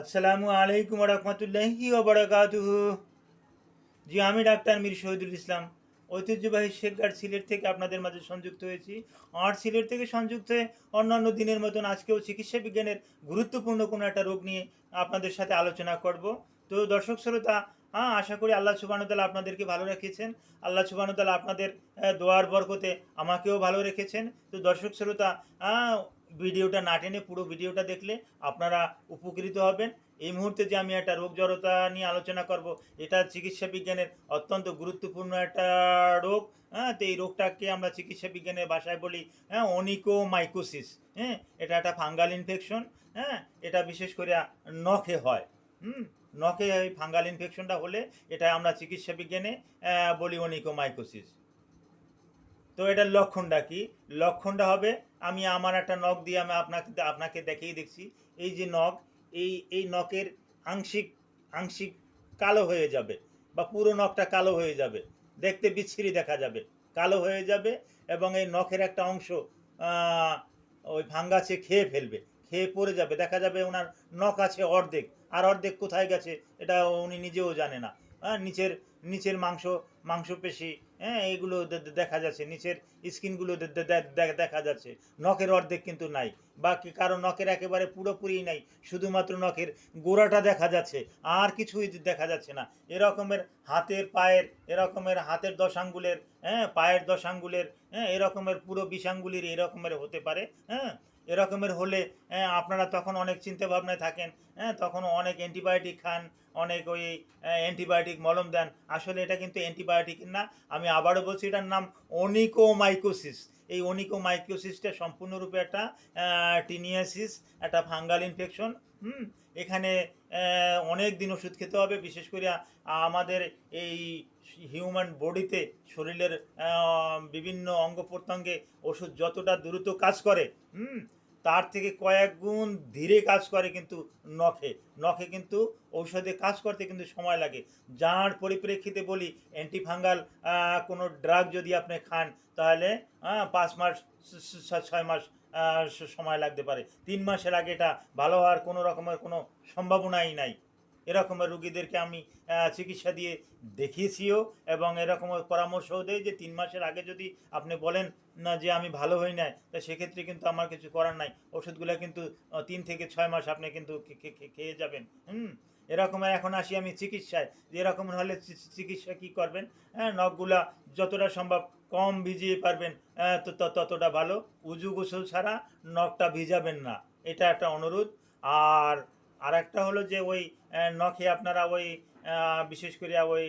আসসালামু আলাইকুম রহমতুল্লাহি ওবরাকাতুহু জি আমি ডাক্তার মীর শহীদুল ইসলাম। ঐতিহ্যবাহী শেখগার সিলেট থেকে আপনাদের মাঝে সংযুক্ত হয়েছি। আর সিলেট থেকে সংযুক্ত হয়ে অন্যান্য দিনের মতন আজকেও চিকিৎসা বিজ্ঞানের গুরুত্বপূর্ণ কোনো একটা রোগ নিয়ে আপনাদের সাথে আলোচনা করব। তো দর্শক শ্রোতা হ্যাঁ আশা করি আল্লাহ সুবাহতাল্লাহ আপনাদেরকে ভালো রেখেছেন। আল্লাহ সুবাহতাল্লাহ আপনাদের দোয়ার বরকতে আমাকেও ভালো রেখেছেন। তো দর্শক শ্রোতা আহ, ভিডিওটা না টেনে পুরো ভিডিওটা দেখলে আপনারা উপকৃত হবেন। এই মুহূর্তে যে আমি একটা রোগ জড়তা নিয়ে আলোচনা করব, এটা চিকিৎসা বিজ্ঞানের অত্যন্ত গুরুত্বপূর্ণ একটা রোগ। হ্যাঁ তো এই রোগটাকে আমরা চিকিৎসা বিজ্ঞানের ভাষায় বলি হ্যাঁ অনিকোমাইকোসিস। হ্যাঁ এটা একটা ফাঙ্গাল ইনফেকশন। হ্যাঁ এটা বিশেষ করে নখে হয়। হুম, নখে ফাঙ্গাল ইনফেকশনটা হলে এটা আমরা চিকিৎসা বিজ্ঞানে বলি অনিকোমাইকোসিস। তো এটার লক্ষণটা কি? লক্ষণটা হবে, আমি আমার একটা নখ দিয়ে আমি আপনাকে আপনাকে দেখিয়ে দেখছি। এই যে নখ, এই এই নখের আংশিক আংশিক কালো হয়ে যাবে বা পুরো নখটা কালো হয়ে যাবে। দেখতে বিচ্ছিরি দেখা যাবে। কালো হয়ে যাবে এবং এই নখের একটা অংশ ওই ভাঙ্গাছে খেয়ে ফেলবে, খেয়ে পড়ে যাবে। দেখা যাবে ওনার নখ আছে অর্ধেক। আর অর্ধেক কোথায় গেছে, এটা উনি নিজেও জানে না। নিচের নিচের মাংস, মাংসপেশি হ্যাঁ এগুলো দেখা যাচ্ছে। নিচের স্কিনগুলো দেখা যাচ্ছে। নখের অর্ধেক কিন্তু নাই। বা কারও নখের একেবারে পুরোপুরি নাই। শুধুমাত্র নখের গোড়াটা দেখা যাচ্ছে। আর কিছুই দেখা যাচ্ছে না। এরকমের হাতের পায়ের, এরকমের হাতের দশ আঙ্গুলের হ্যাঁ পায়ের দশ আঙ্গুলের হ্যাঁ এরকমের পুরো বিষ আঙ্গুলির এরকমের হতে পারে হ্যাঁ এরকমের হলে হ্যাঁ, আপনারা তখন অনেক চিন্তা ভাবনায় থাকেন হ্যাঁ তখন অনেক অ্যান্টিবায়োটিক খান অনেক ওই অ্যান্টিবায়োটিক মলম দেন। আসলে এটা কিন্তু অ্যান্টিবায়োটিক না। আমি আবারও বলছি এটার নাম অনিকোমাইকোসিস। এই অনিকোমাইকোসিসটা সম্পূর্ণরূপে একটা টিনিয়াসিস একটা ফাঙ্গাল ইনফেকশন হুম? এখানে অনেক দিন ওষুধ খেতে হবে। বিশেষ করে আমাদের এই হিউম্যান বডিতে শরীরের বিভিন্ন অঙ্গ প্রত্যঙ্গে ওষুধ যতটা দ্রুত কাজ করে, হুম, তার থেকে কয়েক গুণ ধীরে কাজ করে কিন্তু নখে। নখে কিন্তু ঔষধে কাজ করতে কিন্তু সময় লাগে। যার পরিপ্রেক্ষিতে বলি অ্যান্টিফাঙ্গাল কোনো ড্রাগ যদি আপনি খান, তাহলে পাঁচ মাস ছয় মাস সময় লাগতে পারে। তিন মাসের আগে এটা ভালো হওয়ার কোনো রকমের কোনো সম্ভাবনাই নাই। এরকমের রুগীদেরকে আমি চিকিৎসা দিয়ে দেখিয়েছিও এবং এরকম পরামর্শও দেয় যে তিন মাসের আগে যদি আপনি বলেন না যে আমি ভালো হই নাই, তা সেক্ষেত্রে কিন্তু আমার কিছু করার নাই। ওষুধগুলো কিন্তু তিন থেকে ছয় মাস আপনি কিন্তু খেয়ে যাবেন। হুম? এরকমের এখন আসি আমি চিকিৎসায়। যে এরকম হলে চিকিৎসা কি করবেন? হ্যাঁ নখগুলা যতটা সম্ভব কম ভিজিয়ে পারবেন তো- ততটা ভালো। উজু গোসল ছাড়া নখটা ভিজাবেন না। এটা একটা অনুরোধ। আর আর একটা হলো যে ওই নখে আপনারা ওই বিশেষ করে ওই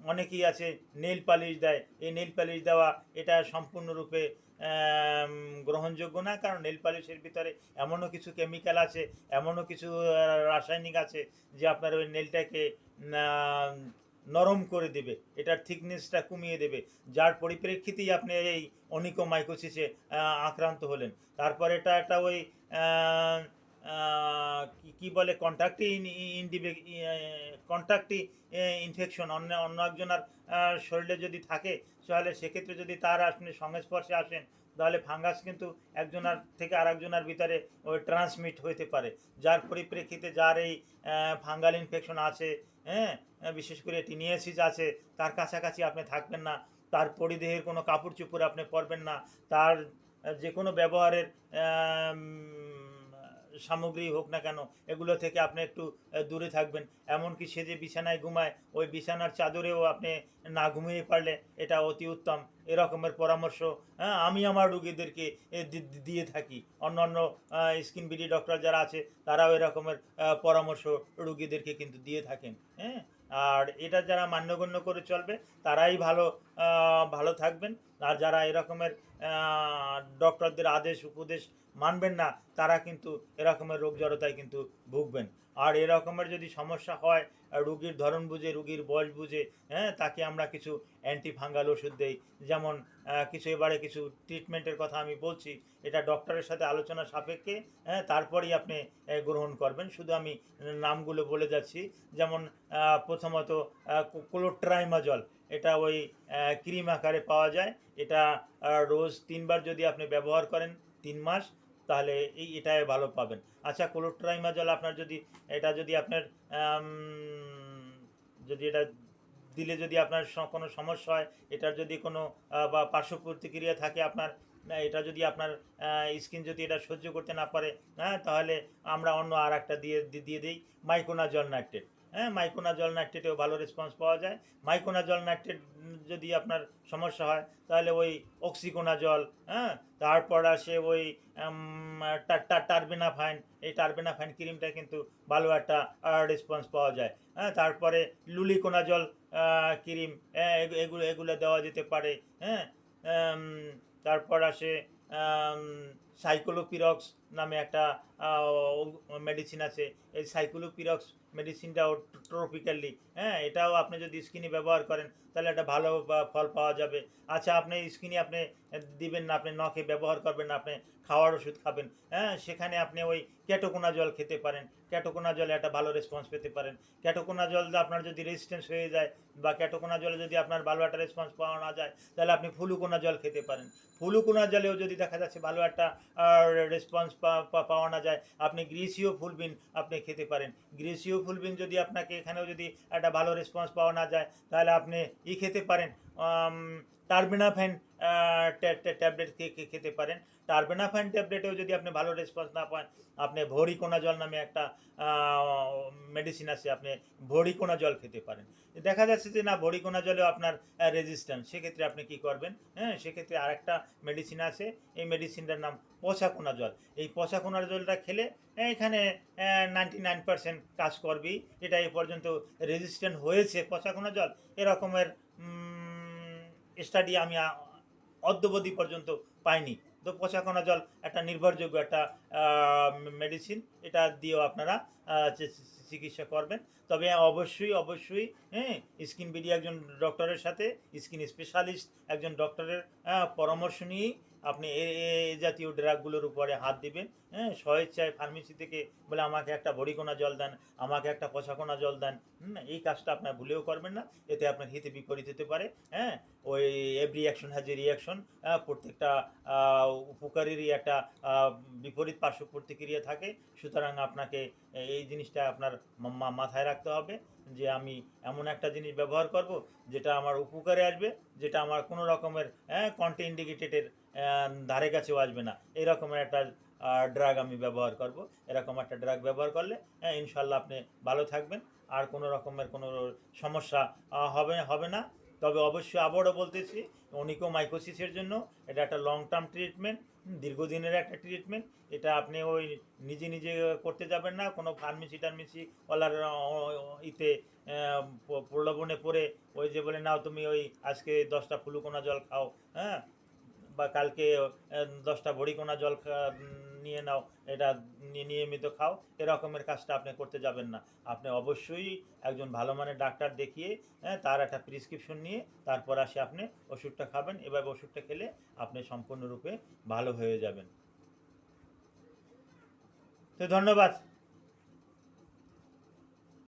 অনেকেই আছে নেল পালিশ দেয়। এই নেল পালিশ দেওয়া এটা সম্পূর্ণরূপে গ্রহণযোগ্য না কারণ নেল পালিশের ভিতরে এমনও কিছু কেমিক্যাল আছে এমনও কিছু রাসায়নিক আছে যে আপনার ওই নেলটাকে নরম করে দেবে। এটার থিকনেসটা কমিয়ে দেবে। যার পরিপ্রেক্ষিতেই আপনি এই অনিকোমাইকোসিসে আহ, আক্রান্ত হলেন। তারপর এটা একটা ওই কি বলে বলে কন্ট্যাক্টি কন্ট্যাক্টি ইনফেকশন অন্য অন্য একজনের শরীরে যদি থাকে, তাহলে সেক্ষেত্রে যদি তার আপনি সংস্পর্শে আসেন, তাহলে ফাঙ্গাস কিন্তু একজনের থেকে আরেকজনের ভিতরে ওই ট্রান্সমিট হতে পারে। যার পরিপ্রেক্ষিতে যার এই ফাঙ্গাল ইনফেকশন আছে হ্যাঁ বিশেষ করে টিনিয়াসিস আছে, তার কাছাকাছি আপনি থাকবেন না, তার পরিদেহের কোনো কাপড় চোপড় আপনি পরবেন না, তার যে কোনো ব্যবহারের সামগ্রী হোক না কেন, এগুলো থেকে আপনি একটু দূরে থাকবেন। এমনকি সে যে বিছানায় ঘুমায়, ওই বিছানার চাদরেও আপনি না ঘুমিয়ে পারলে এটা অতি উত্তম। এরকমের পরামর্শ হ্যাঁ আমি আমার রুগীদেরকে দিয়ে থাকি। অন্য অন্য স্কিন বিডি ডক্টর যারা আছে, তারাও এরকমের পরামর্শ রুগীদেরকে কিন্তু দিয়ে থাকেন। হ্যাঁ? আর এটা যারা মান্যগণ্য করে চলবে, তারাই ভালো ভালো থাকবেন। আর যারা এরকমের ডক্টরদের আদেশ, উপদেশ মানবেন না, তারা কিন্তু এরকমের রোগ জড়তায় কিন্তু ভুগবেন। আর এরকমের যদি সমস্যা হয় রুগীর ধরন বুঝে, রুগীর বয়স বুঝে হ্যাঁ তাকে আমরা কিছু অ্যান্টি ফাঙ্গাল ওষুধ দেই। যেমন কিছু এবারে কিছু ট্রিটমেন্টের কথা আমি বলছি, এটা ডক্টরের সাথে আলোচনা সাপেক্ষে হ্যাঁ তারপরেই আপনি গ্রহণ করবেন। শুধু আমি নামগুলো বলে যাচ্ছি। যেমন প্রথমত ক্লোট্রাইমাজল এটা ওই ক্রিম আকারে পাওয়া যায়। এটা রোজ তিনবার যদি আপনি ব্যবহার করেন, তিন মাস। তাহলে এই এটাই ভালো পাবেন। আচ্ছা কোলোট্রাইমাজল আপনার যদি, এটা যদি আপনার যদি এটা দিলে যদি আপনার কোনো সমস্যা হয়, এটার যদি কোনো বা পার্শ্ব প্রতিক্রিয়া থাকে আপনার এটা যদি আপনার স্কিন যদি এটা সহ্য করতে না পারে হ্যাঁ তাহলে আমরা অন্য আর একটা দিয়ে দিয়ে দিই মাইকোনা জল নাইট্রেট হ্যাঁ মাইকোনা জল নাইট্রেটেও ভালো রেসপন্স পাওয়া যায়। মাইকোনা জল নাইট্রেট যদি আপনার সমস্যা হয়, তাহলে ওই অক্সিকোনা জল হ্যাঁ তারপর আসে ওই টার্বিনাফাইন এই টার্বিনাফাইন ক্রিমটা কিন্তু ভালো একটা রেসপন্স পাওয়া যায়। হ্যাঁ তারপরে লুলিকোনা জল ক্রিম এগু- এগুলো এগুলো দেওয়া যেতে পারে হ্যাঁ তারপর আসে সাইক্লোপিরক্স নামে একটা মেডিসিন আছে। এই সাইক্লোপিরক্স মেডিসিনটাও ট্রপিক্যালি হ্যাঁ এটাও আপনি যদি স্কিনে ব্যবহার করেন, তাহলে একটা ভালো ফল পাওয়া যাবে। আচ্ছা আপনি স্কিনে আপনি দিবেন না, আপনি নখে ব্যবহার করবেন না, আপনি খাওয়ার ওষুধ খাবেন। হ্যাঁ সেখানে আপনি ওই ক্যাটোকোনা জল খেতে পারেন। ক্যাটোকোনা জলে একটা ভালো রেসপন্স পেতে পারেন। ক্যাটোকোনা জল আপনার যদি রেজিস্ট্যান্স হয়ে যায়, বা ক্যাটোকোনা জলে যদি আপনার ভালো একটা রেসপন্স পাওয়া না যায়, তাহলে আপনি ফুলুকোনা জল খেতে পারেন। ফুলুকোনা জলেও যদি দেখা যাচ্ছে ভালো একটা রেসপন্স পাওয়া না যায়, আপনি গ্রিসিও ফুলবিন আপনি খেতে পারেন। গ্রিসিও ফুলবিন যদি আপনাকে এখানেও যদি একটা ভালো রেসপন্স পাওয়া না যায় তাহলে আপনি ই খেতে পারেন। টার্বিনাফেন ট্যাবলেট খেতে পারেন। টার্বিনাফেন ট্যাবলেটেও যদি আপনি ভালো রেসপন্স না পান, আপনি ভরিকোনা জল নামে একটা মেডিসিন আছে, আপনি ভরিকোনা জল খেতে পারেন। দেখা যাচ্ছে যে না ভরিকোনা জলেও আপনার রেজিস্ট্যান্স সেক্ষেত্রে আপনি কি করবেন? হ্যাঁ সেক্ষেত্রে আরেকটা মেডিসিন আছে। এই মেডিসিনটার নাম পচাকোনা জল এই পচাকোনা জলটা খেলে এখানে নাইনটি নাইন পার্সেন্ট কাজ করবেই। এটা এ পর্যন্ত রেজিস্ট্যান্ট হয়েছে পচাকোনা জল এরকমের স্টাডি আমি অদ্যবধি পর্যন্ত পায়নি তো পচাকোনা জল একটা নির্ভরযোগ্য একটা মেডিসিন এটা দিয়েও আপনারা চিকিৎসা করবেন। তবে অবশ্যই অবশ্যই হ্যাঁ স্কিন বিডি একজন ডক্টরের সাথে স্কিন স্পেশালিস্ট একজন ডক্টরের পরামর্শ নিয়েই আপনি এ, এ- এ জাতীয় ড্রাগগুলোর উপরে হাত দিবেন হ্যাঁ স্বেচ্ছায় ফার্মেসি থেকে বলে আমাকে একটা বড়িকোনা জল দেন, আমাকে একটা পচাকোনা জল দেন এই কাজটা আপনার ভুলেও করবেন না, এতে আপনার হিতে বিপরীত হতে পারে হ্যাঁ ওই every action has a reaction প্রত্যেকটা উপকারেরই একটা বিপরীত পার্শ্ব প্রতিক্রিয়া থাকে, সুতরাং আপনাকে এই জিনিসটা আপনার মাথায় রাখতে হবে যে আমি এমন একটা জিনিস ব্যবহার করব যেটা আমার উপকারে আসবে, যেটা আমার কোনো রকমের হ্যাঁ কন্টে ইন্ডিকেটেডের ধারে কাছেও আসবে না। এরকমের একটা ড্রাগ আমি ব্যবহার করব। এরকম একটা ড্রাগ ব্যবহার করলে হ্যাঁ ইনশাল্লাহ আপনি ভালো থাকবেন। আর কোনো রকমের কোনো সমস্যা হবে হবে না। তবে অবশ্যই আবারও বলতেছি, অনিকোমাইকোসিসের জন্য এটা একটা লং টার্ম ট্রিটমেন্ট দীর্ঘদিনের একটা ট্রিটমেন্ট এটা আপনি ওই নিজে নিজে করতে যাবেন না, কোনো ফার্মেসি টার্মেসি ওলার ইতে প্রলোভনে পড়ে ওই যে বলে, নাও তুমি ওই আজকে দশটা ফুলুকোনা জল খাও। হ্যাঁ? বা কালকে দশটা ভরিকোনা জল খা- নিয়ে নাও, এটা নিয়মিত খাও, এরকমের কাজটা আপনি করতে যাবেন না। আপনি অবশ্যই একজন ভালো মানের ডাক্তার দেখিয়ে হ্যাঁ তার একটা প্রেসক্রিপশন নিয়ে তারপর আসে আপনি ওষুধটা খাবেন, এভাবে ওষুধটা খেলে আপনি সম্পূর্ণরূপে ভালো হয়ে যাবেন। তো ধন্যবাদ।